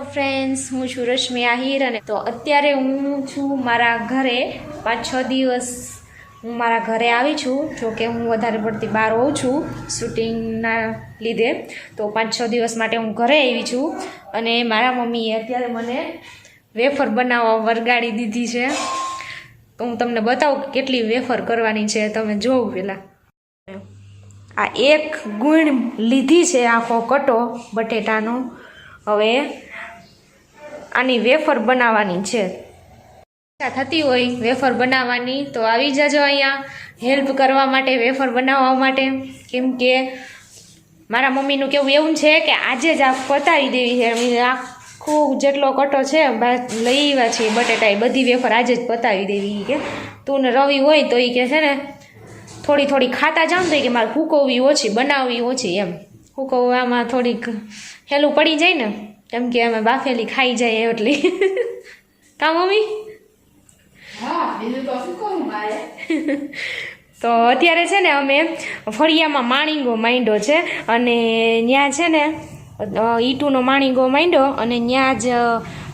Friends હું છું રશ્મિ આહિર અને તો અત્યારે હું છું મારા ઘરે. પાંચ, છ દિવસ હું મારા ઘરે આવી છું. જો કે હું વધારે પડતી બહાર હોઉં છું શૂટિંગના લીધે. તો પાંચ, છ દિવસ માટે હું ઘરે આવી છું. અને મારા મમ્મીએ અત્યારે મને વેફર બનાવવા વરગાડી દીધી છે. તો હું તમને બતાવું કેટલી વેફર કરવાની છે. તમે જોવું પહેલાં આ એક ગુણ લીધી છે આખો કટો બટેટાનો. હવે આની વેફર બનાવવાની છે. થતી હોય, વેફર બનાવવાની, તો આવી જજો અહીંયા હેલ્પ કરવા માટે, વેફર બનાવવા માટે. કેમ કે મારા મમ્મીનું કેવું એવું છે કે આજે જ આ પતાવી દેવી છે. એમ આખું જેટલો કટો છે લઈ આવ્યા છીએ બટેટા બધી વેફર આજે જ પતાવી દેવી કે તું ને રવિ હોય તો એ કે છે ને, થોડી થોડી ખાતા જાઉં તો કે મારે હુકવવી ઓછી, બનાવવી ઓછી એમ. હુકવવામાં થોડીક હેલું પડી જાય ને કેમ કે અમે બાફેલી ખાઈ જાય એટલી. કા મમ્મી? તો અત્યારે છે ને અમે ફળિયામાં માણીંગો માંડ્યો છે અને ત્યાં છે ને ઈટુનો માણીંગો માંડ્યો અને ત્યાં જ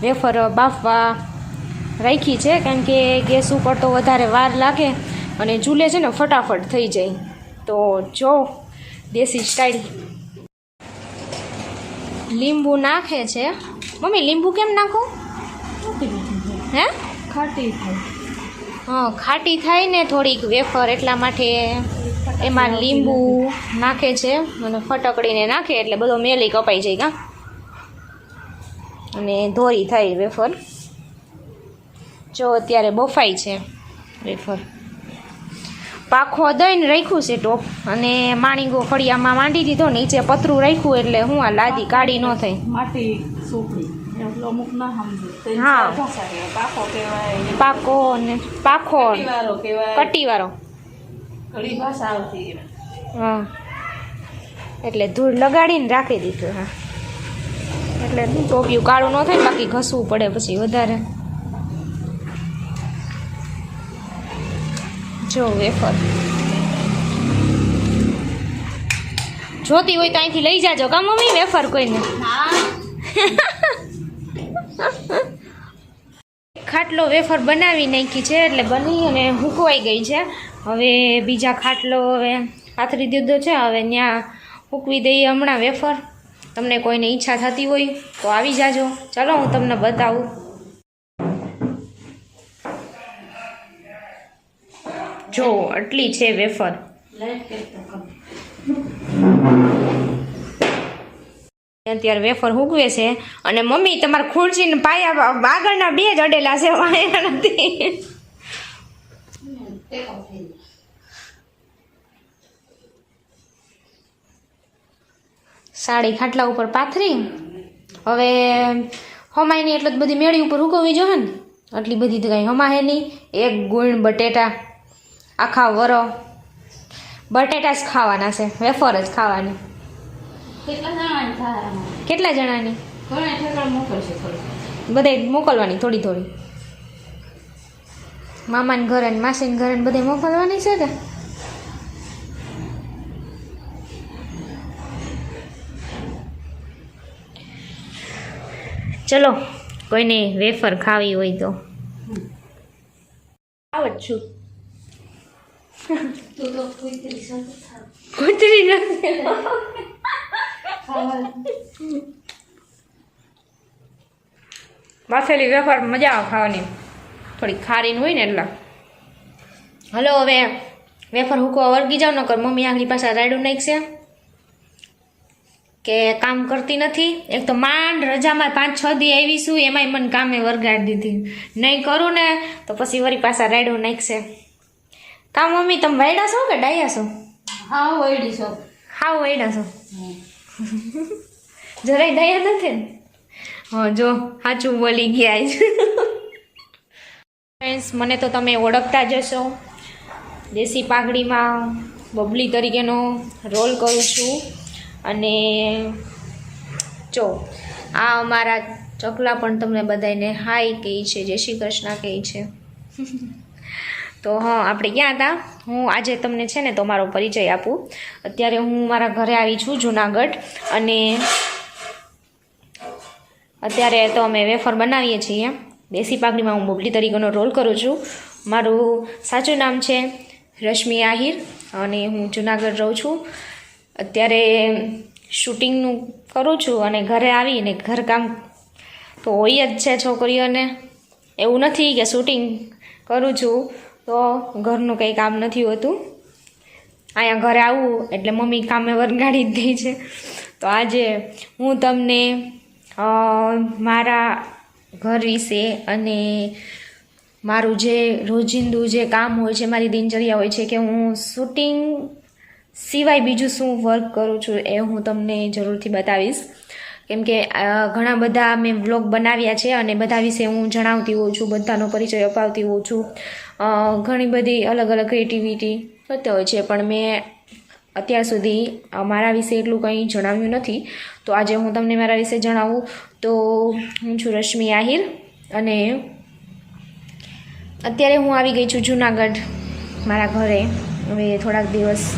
વેફર બાફવા રાખી છે કારણ કે ગેસ ઉપર તો વધારે વાર લાગે અને ચૂલે છે ને ફટાફટ થઈ જાય. તો જો દેશી સ્ટાઈલ લીંબુ નાખે છે. મમ્મી, લીંબુ કેમ નાખો? હે? ખાટી થાય હા, ખાટી થાય ને થોડીક વેફર એટલા માટે એમાં લીંબુ નાખે છે અને ફટકડીને નાખે એટલે બધો મેલી કપાઈ જાય કાં અને ધોરી થાય વેફર. જો અત્યારે બફાઈ છે વેફર. પાખો દઈને રાખ્યું છે ટોપ અને માણીગો ફળિયામાં માંડી દીધો નીચે પતરું રાખ્યું એટલે હું આ લાદી કાઢી ન થઈ. માટી સોપડી હા. પાકો ને પાખો. કટીવાળો. હા. એટલે ધૂળ લગાડીને રાખી દીધું હા. એટલે ટોપિયું કાળું ન થાય બાકી ઘસવું પડે પછી વધારે. જો, વેફર. જોતી હોય તો અહીંથી લઈ જાજો, કા મમ્મી? વેફર કોઈને? ખાટલો વેફર બનાવી નાખી છે, એટલે બની અને હુકવાઈ ગઈ છે. હવે બીજા ખાટલો હવે પાથરી દીધો છે, હવે ત્યાં હૂકવી દઈએ હમણાં વેફર. તમને કોઈને ઈચ્છા થતી હોય તો આવી જાજો. ચાલો, હું તમને બતાવું. જો આટલી છે વેફર. અત્યારે વેફર ઉગવે છે અને મમ્મી તમારા ખુરશીને પાયા આગળના બે જ અડેલા છે વાયા નથી. સાડી ખાટલા ઉપર પાથરી. હવે હમાયની એટલે બધી મેળી ઉપર ઉગવવી જોઈએ ને. આટલી બધી તો કાંઈ હમાહે નહીં. એક ગુણ બટેટા. આખા વરો. બટેટા જ ખાવાના છે વેફર જ ખાવાની. કેટલા જણાની બધે મોકલવાની થોડી થોડી. મામાને ઘરે માસીને ઘરે બધે મોકલવાની છે કે? ચલો કોઈને વેફર ખાવી હોય તો. આવ જ છું. કુતરી નથી બાફેલી વેફર મજા આવે ખાવાની. થોડી ખારીને હોય ને એટલે. હલો, હવે વેફર હુકવા વળગી જાવ, નકર મમ્મી આગલી પાસે રાયડું નાખશે. કે કામ કરતી નથી. એક તો માંડ રજામાં પાંચ છ દી આવીશું એમાંય મને કામે વરગાડી દીધી. નહીં કરું ને, તો પછી વળી પાછા રાયડું નાખશે. કામ મમ્મી તમે વૈડા છો કે ડાયા છો? હા વૈડી છો. હા વૈડા છો. જરાય ડાયા નથી ને? હા જો સાચું બોલી ગયા ફ્રેન્ડ્સ મને તો તમે ઓળખતા જ હશો. દેશી પાઘડીમાં બબલી તરીકેનો રોલ કરું છું. અને જો આ અમારા ચકલા પણ તમને બધાને હાય કહે છે જય શ્રી કૃષ્ણ કહે છે. તો હા, આપણે ક્યાં હતા હું આજે તમને છે ને તો મારો પરિચય આપું. અત્યારે હું મારા ઘરે આવી છું, જુનાગઢ. અને અત્યારે તો અમે વેફર બનાવીએ છીએ. દેશી પાકડીમાં હું બબલી તરીકેનો રોલ કરું છું. મારું સાચું નામ છે રશ્મિ આહિર અને હું જુનાગઢ રહું છું. અત્યારે શૂટિંગનું કરું છું અને ઘરે આવીને ઘરકામ તો હોય જ છે છોકરીઓને. એવું નથી કે શૂટિંગ કરું છું. તો ઘરનું કંઈ કામ નથી હોતું. અહીંયા ઘરે આવું એટલે મમ્મી કામે વરગાડી જ દે છે. તો આજે હું તમને મારા ઘર વિશે અને મારું જે રોજિંદુ જે કામ હોય છે, મારી દિનચર્યા હોય છે, કે હું શૂટિંગ સિવાય બીજું શું વર્ક કરું છું એ હું તમને જરૂરથી બતાવીશ. કેમ કે ઘણા બધા મેં વ્લોગ બનાવ્યા છે અને બધા વિશે હું જણાવતી હોઉં છું, બધાનો પરિચય અપાવતી હોઉં છું. ઘણી બધી અલગ અલગ ક્રિએટિવિટી થતી હોય છે, પણ મેં અત્યાર સુધી મારા વિશે એટલું કંઈ જણાવ્યું નથી. તો આજે હું તમને મારા વિશે જણાવું. તો હું છું રશ્મિ આહિર અને અત્યારે હું આવી ગઈ છું જુનાગઢ મારા ઘરે. હવે થોડાક દિવસ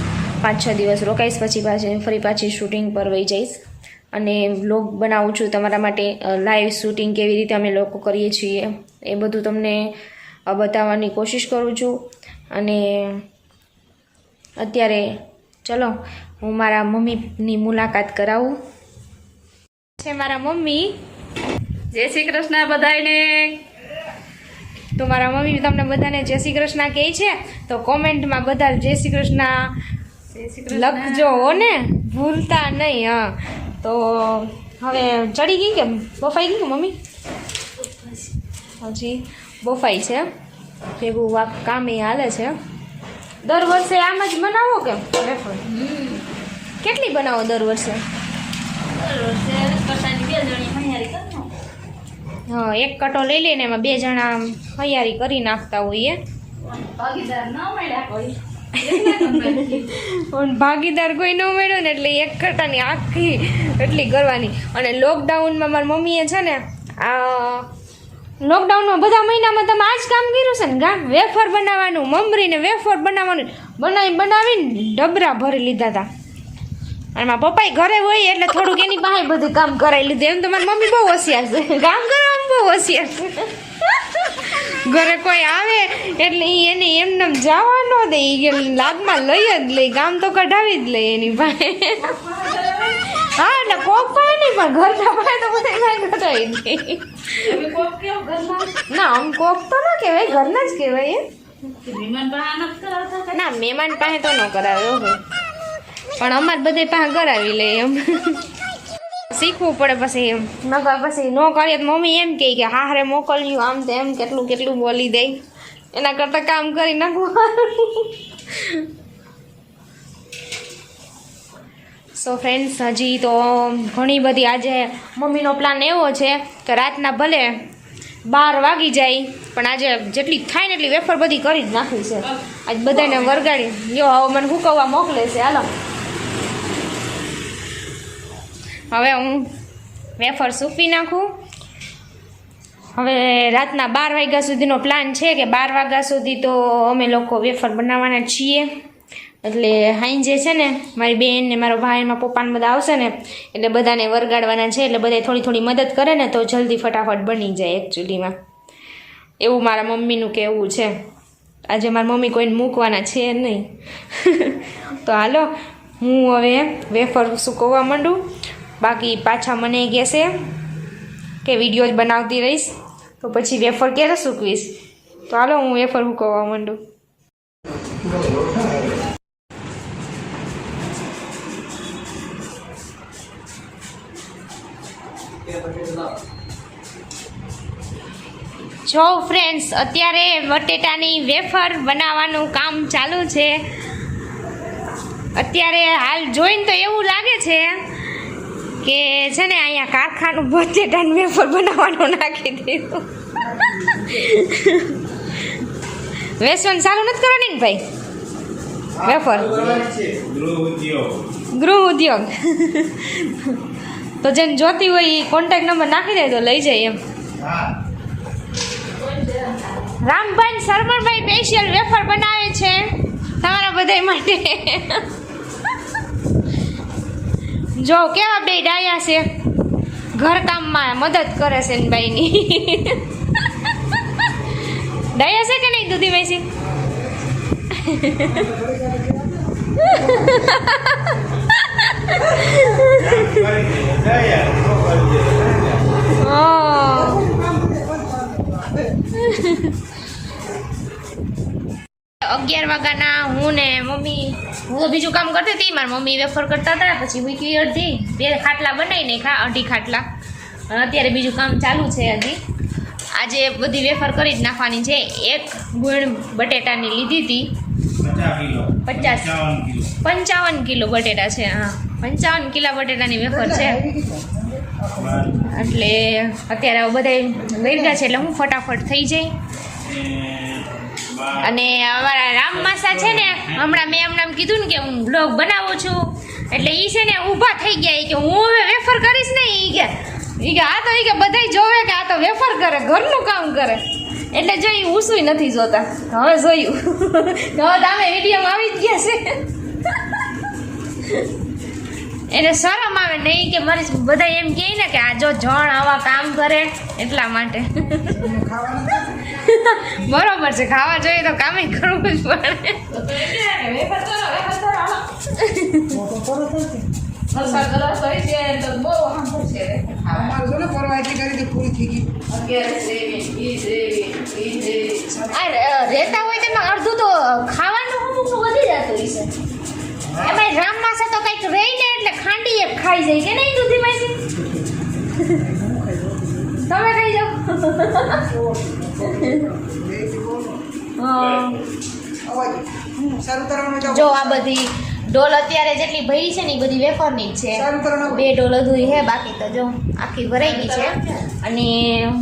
પાંચ છ દિવસ રોકાઈશ, પછી પાછી, ફરી પાછી શૂટિંગ પર વહી જઈશ. અને વ્લોગ બનાવું છું તમારા માટે લાઈવ શૂટિંગ કેવી રીતે અમે લોકો કરીએ છીએ એ બધું તમને બતાવવાની કોશિશ કરું છું. અને અત્યારે ચલો હું મારા મમ્મીની મુલાકાત કરાવું. છે મારા મમ્મી. જય શ્રી કૃષ્ણ બધાયને. તો મારા મમ્મી તમને બધાને જય શ્રી કૃષ્ણ કહે છે તો કોમેન્ટમાં બધા જય શ્રી કૃષ્ણ. જય શ્રી કૃષ્ણ. લખજો હો ને. ભૂલતા નહીં હા. તો હવે ચડી ગઈ કે બફાઈ ગઈ કે મમ્મી? હજી બફાઈ છે. ભેગું વાક કામે હાલે છે. દર વર્ષે આમ જ બનાવો કે? કેટલી બનાવો દર વર્ષે? હા એક કટો લઈ લઈને એમાં બે જણા તૈયારી કરી નાખતા હોઈએ. ભાગીદાર ન મળ્યા કોઈ. પણ ભાગીદાર કોઈ ન મળ્યો ને એટલે એક કરતાની આખી એટલી કરવાની. અને લોકડાઉનમાં મારી મમ્મીએ છે ને, આ લોકડાઉનમાં બધા મહિનામાં તમે આ જ કામ કર્યું છે ને ગા વેફર બનાવવાનું, મમરીને વેફર બનાવવાનું બનાવી બનાવીને ડબરા ભરી લીધા હતા અને મારા પપ્પાએ ઘરે હોય એટલે થોડુંક એની પાસે બધું કામ કરાવી લીધું. એમ તો મારી મમ્મી બહુ હોશિયાર છે. કામ કરવા બહુ હોશિયાર છે. ઘરે કોઈ આવે એટલે એને એમને એમ જવા ન દે. એ કે લાગમાં લઈ જ લે કામ તો કઢાવી જ લે એની પાસે. હા એટલે કોક પાસે નહીં પણ ઘરના પાસે તો બધા પાસે કઢાવી દે. ના આમ કોક તો ના કહેવાય ઘરના જ કહેવાય? ના મહેમાન પાસે તો ન કરાવે એવું પણ અમાર બધે પાસે કરાવી લે એમ. શીખવું પડે પછી એમ. નકર પછી ન કરીએ તો મમ્મી એમ કહે કે હારે મોકલ્યું આમ તેમ, કેટલું કેટલું બોલી દે. એના કરતાં કામ કરી નાખવું સો ફ્રેન્ડ્સ હજી તો ઘણી બધી આજે મમ્મીનો પ્લાન એવો છે કે રાતના ભલે બાર વાગી જાય, પણ આજે જેટલી થાય ને એટલી વેફર બધી કરી જ નાખી છે. આજ બધાને વરગાડી જો હવે મને હુકવવા મોકલે છે, હાલો. હવે હું વેફર સૂકવી નાખું. હવે રાતના બાર વાગ્યા સુધીનો પ્લાન છે કે બાર વાગ્યા સુધી તો અમે લોકો વેફર બનાવવાના છીએ. એટલે હાઈ છે ને, મારી બેન ને મારો ભાઈ મારા પપ્પાને બધા આવશે ને, એટલે બધાને વરગાડવાના છે, એટલે બધા થોડી થોડી મદદ કરે ને તો જલ્દી ફટાફટ બની જાય એકચ્યુઅલીમાં એવું મારા મમ્મીનું કહેવું છે. આજે મારા મમ્મી કોઈને મૂકવાના છે નહીં. તો હાલો, હું હવે વેફર સૂકવવા માંડું. બાકી પાછા મને કહેશે કે વીડિયો જ બનાવતી રહીશ. તો પછી વેફર ક્યારે સૂકવીશ? તો હાલો હું વેફર સૂકવવા માંડું. જો ફ્રેન્ડ્સ અત્યારે બટેટાની વેફર બનાવવાનું કામ ચાલુ છે. અત્યારે હાલ જોઈને તો એવું લાગે છે કે છે ને અહીંયા કારખાનું બટેટાની વેફર બનાવવાનું નાખી દીધું. વેસન ચાલુ નથી કરવાની ને ભાઈ? વેફર? ગૃહ ઉદ્યોગ. તો જેને જોતી હોય એ કોન્ટેક્ટ નંબર નાખી દે તો લઈ જાય એમ. રામભાઈ શરમણભાઈ સ્પેશિયલ વેફર બનાવે છે. તમારા બધા માટે. જો કેવા બે ડાયા છે? ઘરકામમાં મદદ કરે છે એની બાઈની દયા છે કે નહીં દૂધી વૈસી? અગિયાર વાગ્યાના હું ને મમ્મી હું બીજું કામ કરતી હતી મારી મમ્મી વેફર કરતા હતા પછી મૂકી અડધી બે ખાટલા બનાવીને ખા અઢી ખાટલા. અત્યારે બીજું કામ ચાલુ છે હજી. આજે બધી વેફર કરી જ નાખવાની છે. એક ગુણ બટેટાની લીધી હતી. પચાસ પંચાવન કિલો. બટેટા છે હા. પંચાવન કિલો બટેટાની વેફર છે. એટલે અત્યારે બધા વેરગા છે એટલે હું ફટાફટ થઈ જાય. અને અમારા રામ માસા છે ને, હમણાં મેં હમણાં કીધું ને કે હું બ્લોગ બનાવું છું. એટલે એ છે ને ઊભા થઈ ગયા. કે હું હવે વેફર કરીશ ને એ કે, ઈ કે આ તો ઈ કે બધાય જોવે કે આ તો વેફર કરે, ઘરનું કામ કરે. એટલે જો એ ઉસુય નથી જોતા. હવે જોયું. હવે તમે વિડીયોમાં આવી જ ગયા છે. એને શરમ આવે નહીં કે મારે બધા એમ કહે ને કે આ જો જણ આવા કામ કરે એટલા માટે. બરોબર છે ખાવા જોઈએ તો કામે કરવું જ પડે. ને રહેતા હોય તેમાં અડધું તો ખાવાનું અમુકનું વધી જતું હશે એમાં રામમાસા તો કંઈક રહીને એટલે ખાંડી ખાઈ જાય કે નહીં દૂધી માસી તમે ખાઈ જાઓ. જો આ બધી ડોલ અત્યારે જેટલી ભરી છે ને એ બધી વેફરની જ છે. બે ડોલ અધૂરી છે બાકી તો જો આખી ભરાઈ ગઈ છે. અને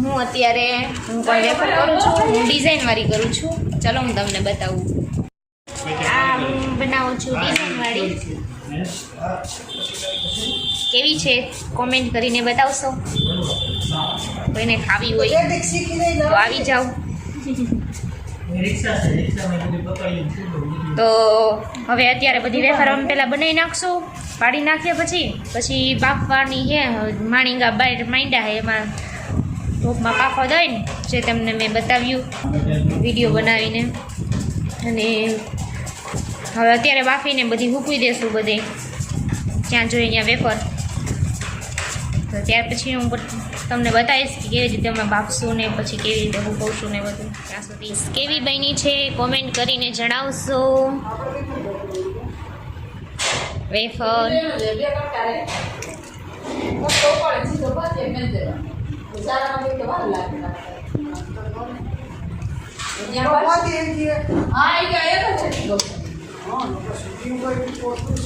હું અત્યારે હું પણ વેફર કરું છું, હું ડિઝાઇન વાળી કરું છું. ચલો હું તમને બતાવું. આ બનાવું છું ડિઝાઇન વાળી. કેવી છે? કોમેન્ટ કરીને બતાવશો. કોઈને ખાવી હોય તો આવી જાઓ. તો હવે અત્યારે બધી વેફર અમે પહેલાં બનાવી નાખશું. પાડી નાખ્યા પછી. પછી બાફવાની છે. માણીંગા બાય માંડ્યા છે. એમાં ટોપમાં પાફો દઈને જે તમને મેં બતાવ્યું. વીડિયો બનાવીને. અને હવે અત્યારે બાફીને બધી મૂકી દેશું બધે. જ્યાં જોઈએ ત્યાં વેફર. તો ત્યાર પછી હું તમને બતાવીશ કે કેવી રીતે અમે બાફશું ને પછી કેવી રીતે હુકવશું ને બધું. ત્યાં સુધી કેવી બની છે કોમેન્ટ કરીને જણાવશો. વેફર. કહે, હા, નકર શૂટિંગ ઉપર પોતું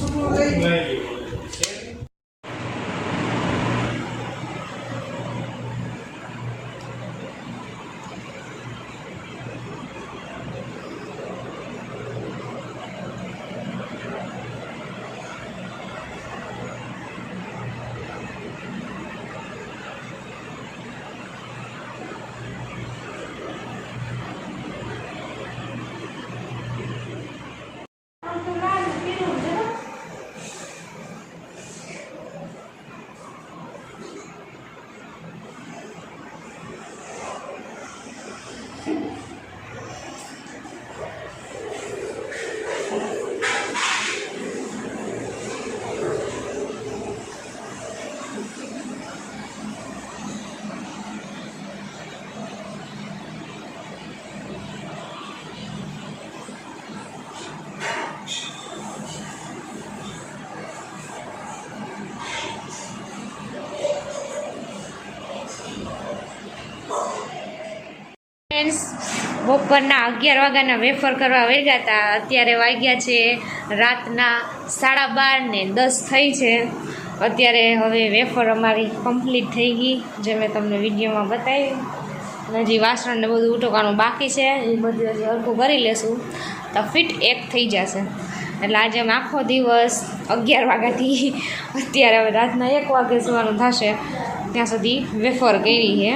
ફ્રેન્ડ્સ બપોરના અગિયાર વાગ્યાના વેફર કરવા વેગા હતા અત્યારે વાગ્યા છે રાતના સાડા બાર ને દસ થઈ છે. અત્યારે હવે વેફર અમારી કમ્પ્લીટ થઈ ગઈ, જે મેં તમને વિડીયોમાં બતાવી હજી વાસણ ને બધું ઉટોકાનું બાકી છે. એ બધું હજી હરખું કરી લેશું. તો ફિટ એક થઈ જશે. એટલે આજે અમે આખો દિવસ અગિયાર વાગ્યાથી અત્યારે હવે રાતના એક વાગે સુવાનું થશે. ત્યાં સુધી વેફર કરી છે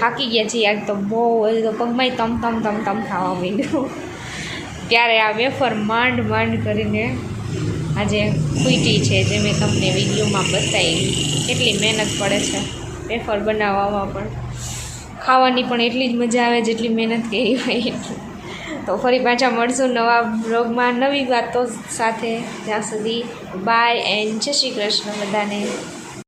થાકી ગયા છીએ આજ તો બહુ હજી તો પગમાં તમ તમ તમ તમ ખાવા માંડ્યું. ત્યારે આ વેફર માંડ માંડ કરીને આજે કુઈટી છે જે મેં તમને વિડીયોમાં બતાવી. એટલી મહેનત પડે છે વેફર બનાવવામાં પણ. ખાવાની પણ એટલી જ મજા આવે જેટલી મહેનત કરી હોય એટલી. તો ફરી પાછા મળશું નવા બ્લોગમાં નવી વાતો સાથે. ત્યાં સુધી બાય એન્ડ જય શ્રી કૃષ્ણ બધાને.